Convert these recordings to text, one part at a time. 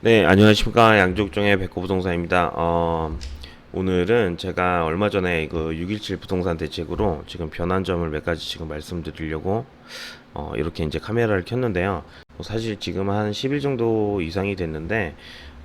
네, 안녕하십니까. 양족종의 백호 부동산입니다. 어, 오늘은 제가 얼마 전에 그 617 부동산 대책으로 지금 변한 점을 몇 가지 지금 말씀드리려고 어, 이렇게 이제 카메라를 켰는데요. 뭐 사실 지금 한 10일 정도 이상이 됐는데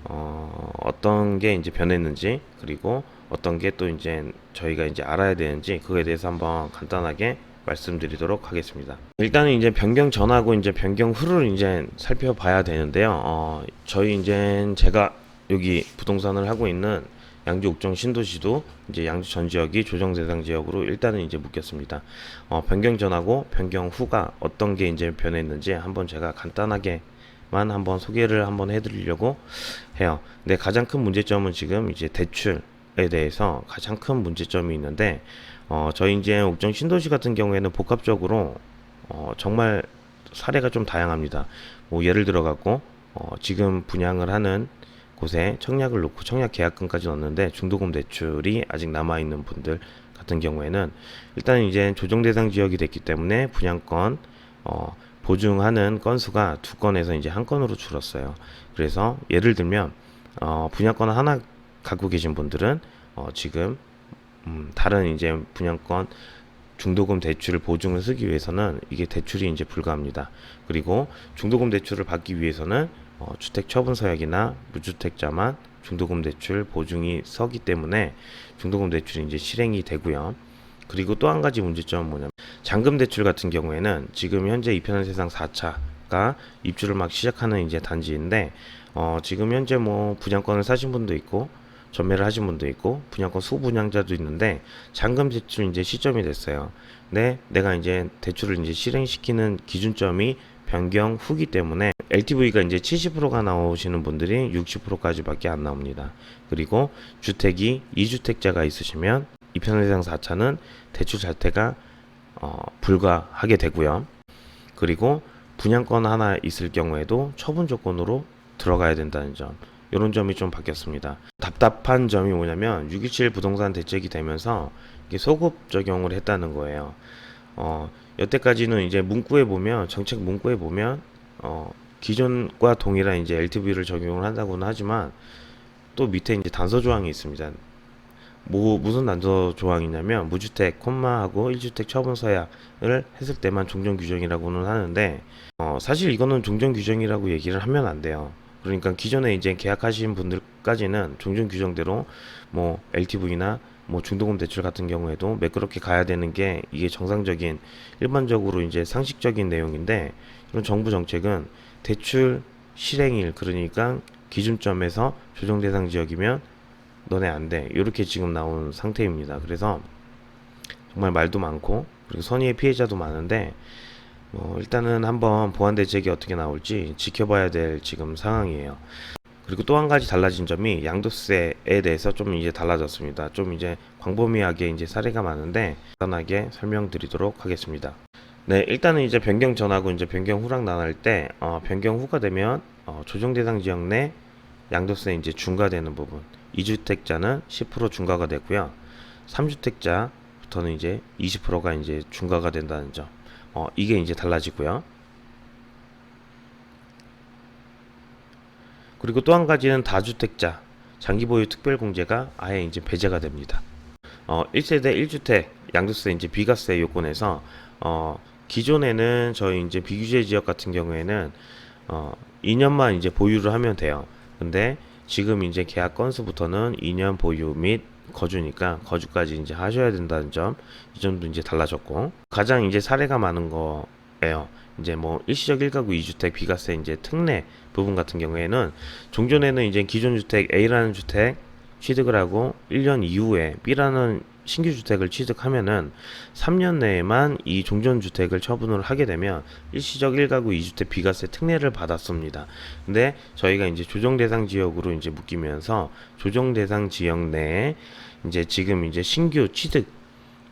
어, 어떤 게 이제 변했는지 그리고 어떤 게 또 이제 저희가 이제 알아야 되는지 그거에 대해서 한번 간단하게 말씀드리도록 하겠습니다. 일단은 이제 변경 전하고 이제 변경 후를 이제 살펴봐야 되는데요. 어, 저희 이제 제가 여기 부동산을 하고 있는 양주 옥정 신도시도 이제 양주 전 지역이 조정 대상 지역으로 일단은 이제 묶였습니다. 어, 변경 전하고 변경 후가 어떤 게 이제 변했는지 한번 제가 간단하게 만 한번 소개를 한번 해드리려고 해요. 근데 가장 큰 문제점은 지금 이제 대출에 대해서 가장 큰 문제점이 있는데 어, 저희 이제 옥정 신도시 같은 경우에는 복합적으로 어, 정말 사례가 좀 다양합니다. 뭐 예를 들어 갖고 어, 지금 분양을 하는 곳에 청약을 놓고 청약 계약금까지 넣었는데 중도금 대출이 아직 남아 있는 분들 같은 경우에는 일단 이제 조정 대상 지역이 됐기 때문에 분양권 어, 보증하는 건수가 두 건에서 이제 한 건으로 줄었어요. 그래서 예를 들면 어, 분양권 하나 갖고 계신 분들은 어, 지금 음, 다른 이제 분양권 중도금 대출을 보증을 쓰기 위해서는 이게 대출이 이제 불가합니다. 그리고 중도금 대출을 받기 위해서는 어, 주택 처분 서약이나 무주택자만 중도금 대출 보증이 서기 때문에 중도금 대출이 이제 실행이 되고요. 그리고 또 한 가지 문제점은 뭐냐면 잔금 대출 같은 경우에는 지금 현재 이편한 세상 4차가 입주를 막 시작하는 이제 단지인데 어, 지금 현재 뭐 분양권을 사신 분도 있고 전매를 하신 분도 있고 분양권 소분양자도 있는데 잔금 대출 이제 시점이 됐어요. 네, 내가 이제 대출을 이제 실행시키는 기준점이 변경 후기 때문에 LTV가 이제 70%가 나오시는 분들이 60%까지밖에 안 나옵니다. 그리고 주택이 2주택자가 있으시면 이편세상 4차는 대출 자체가 어, 불가하게 되고요. 그리고 분양권 하나 있을 경우에도 처분 조건으로 들어가야 된다는 점. 이런 점이 좀 바뀌었습니다. 답답한 점이 뭐냐면 627 부동산 대책이 되면서 소급 적용을 했다는 거예요. 어, 여태까지는 이제 문구에 보면 정책 문구에 보면 어, 기존과 동일한 이제 LTV를 적용을 한다고는 하지만 또 밑에 이제 단서 조항이 있습니다. 뭐 무슨 단서 조항이냐면 무주택 콤마하고 1주택 처분 서약을 했을 때만 종전 규정이라고는 하는데 어, 사실 이거는 종전 규정이라고 얘기를 하면 안 돼요. 그러니까 기존에 이제 계약하신 분들까지는 종전 규정대로 뭐 LTV나 뭐 중도금 대출 같은 경우에도 매끄럽게 가야 되는 게 이게 정상적인 일반적으로 이제 상식적인 내용인데 이런 정부 정책은 대출 실행일 그러니까 기준점에서 조정 대상 지역이면 너네 안 돼. 이렇게 지금 나온 상태입니다. 그래서 정말 말도 많고 그리고 선의의 피해자도 많은데 뭐 일단은 한번 보완 대책이 어떻게 나올지 지켜봐야 될 지금 상황이에요. 그리고 또 한 가지 달라진 점이 양도세에 대해서 좀 이제 달라졌습니다. 좀 이제 광범위하게 이제 사례가 많은데 간단하게 설명드리도록 하겠습니다. 네, 일단은 이제 변경 전하고 이제 변경 후랑 나눌 때 어, 변경 후가 되면 어, 조정 대상 지역 내 양도세 이제 중과되는 부분. 2주택자는 10% 중과가 되고요. 3주택자부터는 이제 20%가 이제 중과가 된다는 점. 어, 이게 이제 달라지고요. 그리고 또 한 가지는 다주택자 장기 보유 특별 공제가 아예 이제 배제가 됩니다. 어, 1세대 1주택 양도세 이제 비과세 요건에서 어, 기존에는 저희 이제 비규제 지역 같은 경우에는 어, 2년만 이제 보유를 하면 돼요. 근데 지금 이제 계약 건수부터는 2년 보유 및 거주니까 거주까지 이제 하셔야 된다는 점, 이 점도 이제 달라졌고 가장 이제 사례가 많은 거예요. 이제 뭐 일시적 1가구 2주택 비과세 이제 특례 부분 같은 경우에는 종전에는 이제 기존 주택 A라는 주택 취득을 하고 1년 이후에 B라는 신규 주택을 취득하면은 3년 내에만 이 종전 주택을 처분을 하게 되면 일시적 1가구 2주택 비과세 특례를 받았습니다. 근데 저희가 이제 조정 대상 지역으로 이제 묶이면서 조정 대상 지역 내에 이제 지금 이제 신규 취득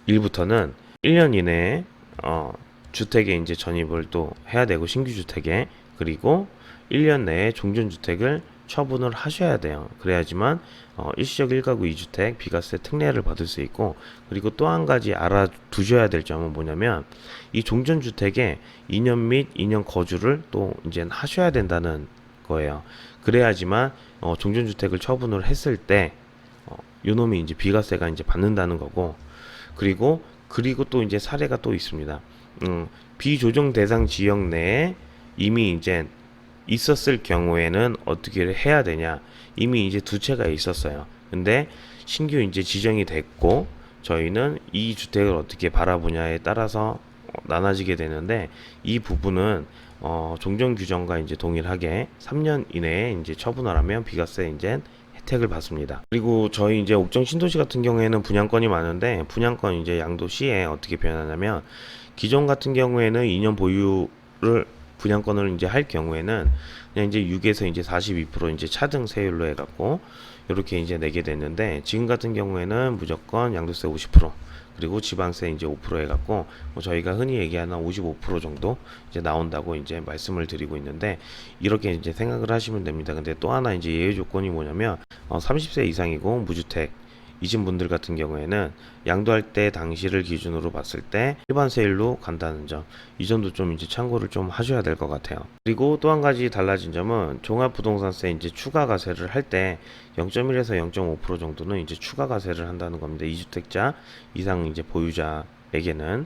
일부터는 1년 이내에 어 주택에 이제 전입을 또 해야 되고 신규 주택에 그리고 1년 내에 종전 주택을 처분을 하셔야 돼요. 그래야지만 어, 일시적 1가구 2주택 비과세 특례를 받을 수 있고 그리고 또 한 가지 알아두셔야 될 점은 뭐냐면 이 종전 주택에 2년 및 2년 거주를 또 이제 하셔야 된다는 거예요. 그래야지만 어, 종전 주택을 처분을 했을 때 어, 요놈이 이제 비과세가 이제 받는다는 거고 그리고 그리고 또 이제 사례가 또 있습니다. 음, 비조정 대상 지역 내에 이미 이제 있었을 경우에는 어떻게 해야 되냐? 이미 이제 두 채가 있었어요. 근데 신규 이제 지정이 됐고 저희는 이 주택을 어떻게 바라보냐에 따라서 어, 나눠지게 되는데 이 부분은 어, 종전 규정과 이제 동일하게 3년 이내에 이제 처분을 하면 비과세 이제 혜택을 받습니다. 그리고 저희 이제 옥정 신도시 같은 경우에는 분양권이 많은데 분양권 이제 양도시에 어떻게 표현하냐면 기존 같은 경우에는 2년 보유를 분양권을 이제 할 경우에는 그냥 이제 6에서 이제 42% 이제 차등 세율로 해갖고 이렇게 이제 내게 됐는데 지금 같은 경우에는 무조건 양도세 50% 그리고 지방세 이제 5% 해갖고 뭐 저희가 흔히 얘기하는 55% 정도 이제 나온다고 이제 말씀을 드리고 있는데 이렇게 이제 생각을 하시면 됩니다. 근데 또 하나 이제 예외 조건이 뭐냐면 어, 30세 이상이고 무주택 이신 분들 같은 경우에는 양도할 때 당시를 기준으로 봤을 때 일반 세율로 간다는 점 이 점도 좀 이제 참고를 좀 하셔야 될 것 같아요. 그리고 또 한 가지 달라진 점은 종합부동산세 이제 추가 가세를 할 때 0.1에서 0.5% 정도는 이제 추가 가세를 한다는 겁니다. 2주택자 이상 이제 보유자에게는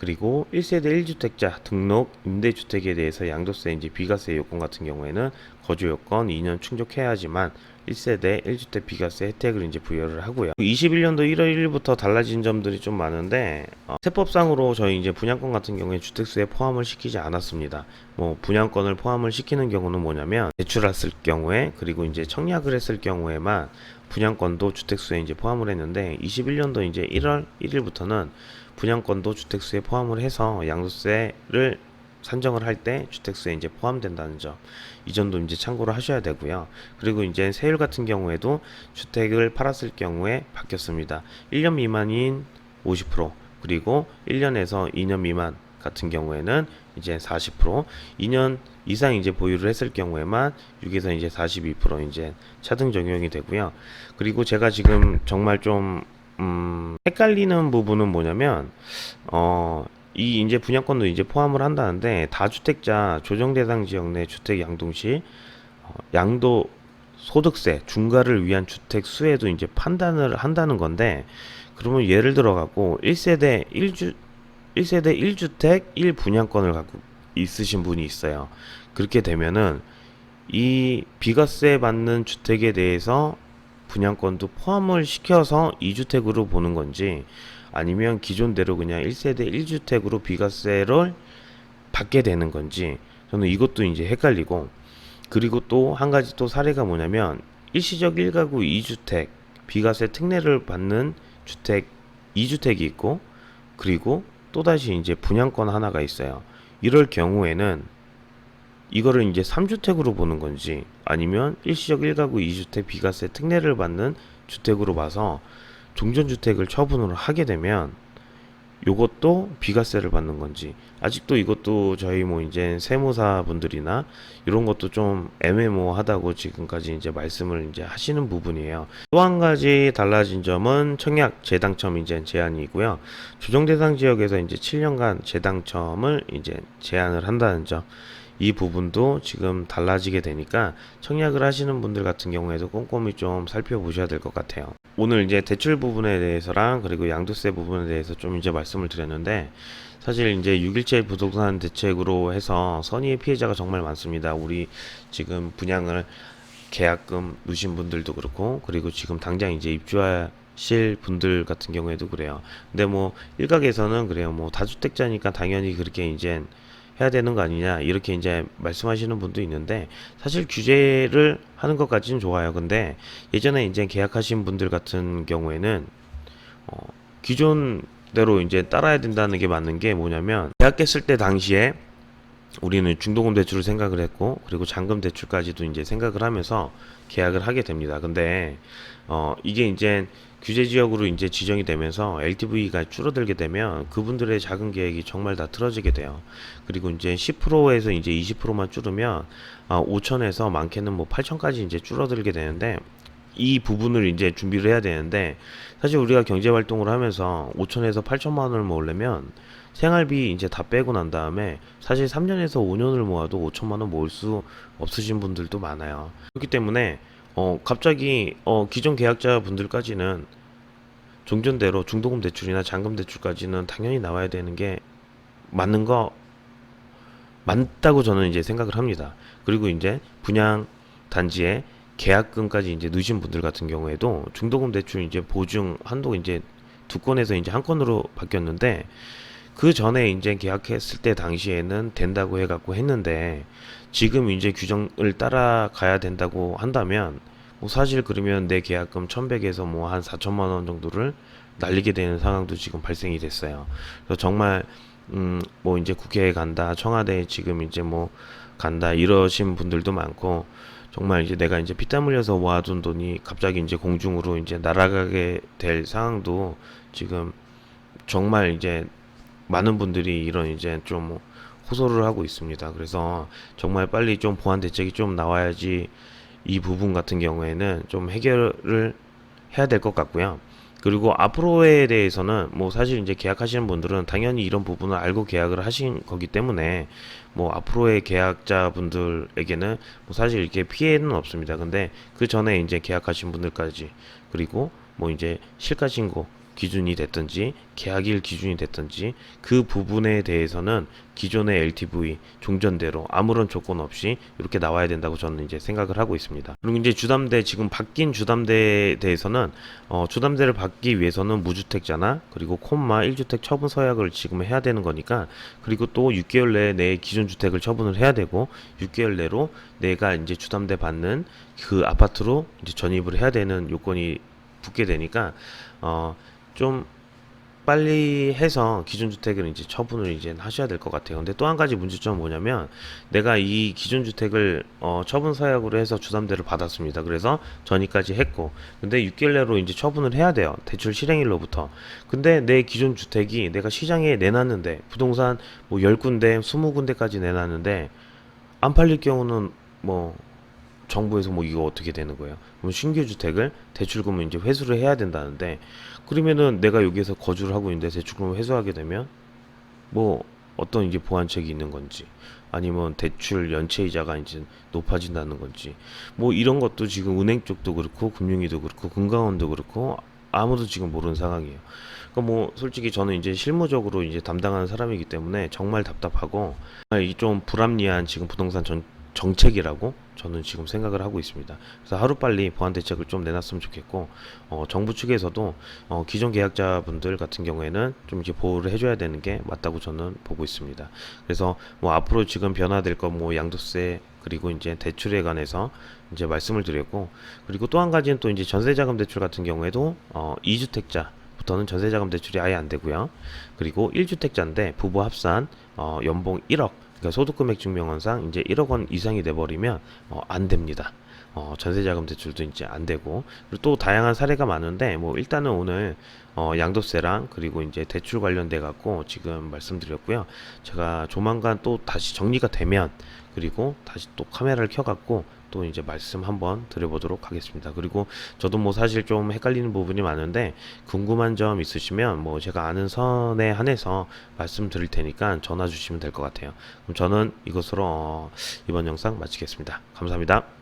그리고 1세대 1주택자 등록 임대주택에 대해서 양도세 이제 비과세 요건 같은 경우에는 거주 요건 2년 충족해야지만 1세대 1주택 비과세 혜택을 이제 부여를 하고요. 21년도 1월 1일부터 달라진 점들이 좀 많은데 어, 세법상으로 저희 이제 분양권 같은 경우에 주택수에 포함을 시키지 않았습니다. 뭐 분양권을 포함을 시키는 경우는 뭐냐면 대출했을 경우에 그리고 이제 청약을 했을 경우에만 분양권도 주택수에 이제 포함을 했는데 21년도 이제 1월 1일부터는 분양권도 주택수에 포함을 해서 양도세를 산정을 할 때 주택수에 이제 포함된다는 점. 이 점도 이제 참고를 하셔야 되고요. 그리고 이제 세율 같은 경우에도 주택을 팔았을 경우에 바뀌었습니다. 1년 미만인 50% 그리고 1년에서 2년 미만 같은 경우에는 이제 40% 2년 이상 이제 보유를 했을 경우에만 6에서 이제 42% 이제 차등 적용이 되고요. 그리고 제가 지금 정말 좀 음, 헷갈리는 부분은 뭐냐면 어, 이 이제 분양권도 이제 포함을 한다는데 다주택자 조정 대상 지역 내 주택 양동 시 어, 양도 소득세 중과를 위한 주택 수에도 이제 판단을 한다는 건데 그러면 예를 들어 갖고 1세대 1주 1세대 1주택 1분양권을 갖고 있으신 분이 있어요. 그렇게 되면은 이 비과세 받는 주택에 대해서 분양권도 포함을 시켜서 2주택으로 보는 건지 아니면 기존대로 그냥 1세대 1주택으로 비과세를 받게 되는 건지 저는 이것도 이제 헷갈리고 그리고 또 한 가지 또 사례가 뭐냐면 일시적 1가구 2주택 비과세 특례를 받는 주택 2주택이 있고 그리고 또다시 이제 분양권 하나가 있어요. 이럴 경우에는 이거를 이제 3주택으로 보는 건지 아니면 일시적 1가구 2주택 비과세 특례를 받는 주택으로 봐서 종전주택을 처분을 하게 되면 요것도 비과세를 받는 건지 아직도 이것도 저희 뭐 이제 세무사 분들이나 이런 것도 좀 애매모호하다고 지금까지 이제 말씀을 이제 하시는 부분이에요. 또 한 가지 달라진 점은 청약 재당첨 이제 제한이고요. 조정 대상 지역에서 이제 7년간 재당첨을 이제 제한을 한다는 점. 이 부분도 지금 달라지게 되니까 청약을 하시는 분들 같은 경우에도 꼼꼼히 좀 살펴보셔야 될 것 같아요. 오늘 이제 대출 부분에 대해서랑 그리고 양도세 부분에 대해서 좀 이제 말씀을 드렸는데 사실 이제 6.17 부동산 대책으로 해서 선의의 피해자가 정말 많습니다. 우리 지금 분양을 계약금 누신 분들도 그렇고 그리고 지금 당장 이제 입주하실 분들 같은 경우에도 그래요. 근데 뭐 일각에서는 그래요. 뭐 다주택자니까 당연히 그렇게 이제 해야 되는 거 아니냐 이렇게 이제 말씀하시는 분도 있는데 사실 규제를 하는 것까지는 좋아요. 근데 예전에 이제 계약하신 분들 같은 경우에는 어, 기존대로 이제 따라야 된다는 게 맞는 게 뭐냐면 계약했을 때 당시에 우리는 중도금 대출을 생각을 했고 그리고 잔금 대출까지도 이제 생각을 하면서 계약을 하게 됩니다. 근데 어 이게 이제 규제 지역으로 이제 지정이 되면서 LTV가 줄어들게 되면 그분들의 자금 계획이 정말 다 틀어지게 돼요. 그리고 이제 10%에서 이제 20%만 줄으면 아 5천에서 많게는 뭐 8천까지 이제 줄어들게 되는데 이 부분을 이제 준비를 해야 되는데 사실 우리가 경제 활동을 하면서 5천에서 8천만 원을 모으려면 생활비 이제 다 빼고 난 다음에 사실 3년에서 5년을 모아도 5천만 원 모을 수 없으신 분들도 많아요. 그렇기 때문에 어 갑자기 어 기존 계약자 분들까지는 종전대로 중도금 대출이나 잔금 대출까지는 당연히 나와야 되는 게 맞는 거 맞다고 저는 이제 생각을 합니다. 그리고 이제 분양 단지에 계약금까지 이제 넣으신 분들 같은 경우에도 중도금 대출 이제 보증 한도 이제 두 건에서 이제 한 건으로 바뀌었는데 그 전에 이제 계약했을 때 당시에는 된다고 해갖고 했는데 지금 이제 규정을 따라가야 된다고 한다면 뭐 사실 그러면 내 계약금 1100에서 뭐한 4천만 원 정도를 날리게 되는 상황도 지금 발생이 됐어요. 그래서 정말 음 뭐 이제 국회에 간다, 청와대에 지금 이제 뭐 간다 이러신 분들도 많고 정말 이제 내가 이제 피땀 흘려서 모아둔 돈이 갑자기 이제 공중으로 이제 날아가게 될 상황도 지금 정말 이제 많은 분들이 이런 이제 좀 호소를 하고 있습니다. 그래서 정말 빨리 좀 보완 대책이 좀 나와야지 이 부분 같은 경우에는 좀 해결을 해야 될 것 같고요. 그리고 앞으로에 대해서는 뭐 사실 이제 계약하시는 분들은 당연히 이런 부분을 알고 계약을 하신 거기 때문에 뭐 앞으로의 계약자분들에게는 뭐 사실 이렇게 피해는 없습니다. 근데 그 전에 이제 계약하신 분들까지 그리고 뭐 이제 실가 신고 기준이 됐든지 계약일 기준이 됐든지 그 부분에 대해서는 기존의 LTV 종전대로 아무런 조건 없이 이렇게 나와야 된다고 저는 이제 생각을 하고 있습니다. 그리고 이제 주담대 지금 바뀐 주담대에 대해서는 어, 주담대를 받기 위해서는 무주택자나 그리고 콤마 1주택 처분 서약을 지금 해야 되는 거니까 그리고 또 6개월 내에 내 기존 주택을 처분을 해야 되고 6개월 내로 내가 이제 주담대 받는 그 아파트로 이제 전입을 해야 되는 요건이 붙게 되니까 어, 좀 빨리 해서 기존 주택을 이제 처분을 이제 하셔야 될 것 같아요. 근데 또 한 가지 문제점은 뭐냐면 내가 이 기존 주택을 어, 처분 서약으로 해서 주담대를 받았습니다. 그래서 전입까지 했고 근데 6개월 내로 이제 처분을 해야 돼요. 대출 실행일로부터. 근데 내 기존 주택이 내가 시장에 내놨는데 부동산 뭐 10군데, 20군데까지 내놨는데 안 팔릴 경우는 뭐 정부에서 뭐 이거 어떻게 되는 거예요? 그럼 신규 주택을 대출금을 이제 회수를 해야 된다는데 그러면은 내가 여기에서 거주를 하고 있는데 대출금을 회수하게 되면 뭐 어떤 이제 보완책이 있는 건지 아니면 대출 연체 이자가 이제 높아진다는 건지 뭐 이런 것도 지금 은행 쪽도 그렇고 금융위도 그렇고 금감원도 그렇고 아무도 지금 모르는 상황이에요. 그러니까 뭐 솔직히 저는 이제 실무적으로 이제 담당하는 사람이기 때문에 정말 답답하고 이 좀 불합리한 지금 부동산 전, 정책이라고 저는 지금 생각을 하고 있습니다. 그래서 하루빨리 보완 대책을 좀 내놨으면 좋겠고 어, 정부 측에서도 어, 기존 계약자분들 같은 경우에는 좀 이렇게 보호를 해줘야 되는 게 맞다고 저는 보고 있습니다. 그래서 뭐 앞으로 지금 변화될 거 뭐 양도세 그리고 이제 대출에 관해서 이제 말씀을 드렸고 그리고 또 한 가지는 또 이제 전세자금 대출 같은 경우에도 어, 2주택자 부터는 전세자금 대출이 아예 안 되고요. 그리고 1주택자인데 부부 합산 어, 연봉 1억 그러니까 소득금액 증명원상 이제 1억 원 이상이 돼버리면 어, 안 됩니다. 어, 전세자금 대출도 이제 안 되고 그리고 또 다양한 사례가 많은데 뭐 일단은 오늘 어, 양도세랑 그리고 이제 대출 관련돼 갖고 지금 말씀드렸고요. 제가 조만간 또 다시 정리가 되면 그리고 다시 또 카메라를 켜 갖고 또 이제 말씀 한번 드려보도록 하겠습니다. 그리고 저도 뭐 사실 좀 헷갈리는 부분이 많은데 궁금한 점 있으시면 뭐 제가 아는 선에 한해서 말씀드릴 테니까 전화 주시면 될 것 같아요. 그럼 저는 이것으로 어, 이번 영상 마치겠습니다. 감사합니다.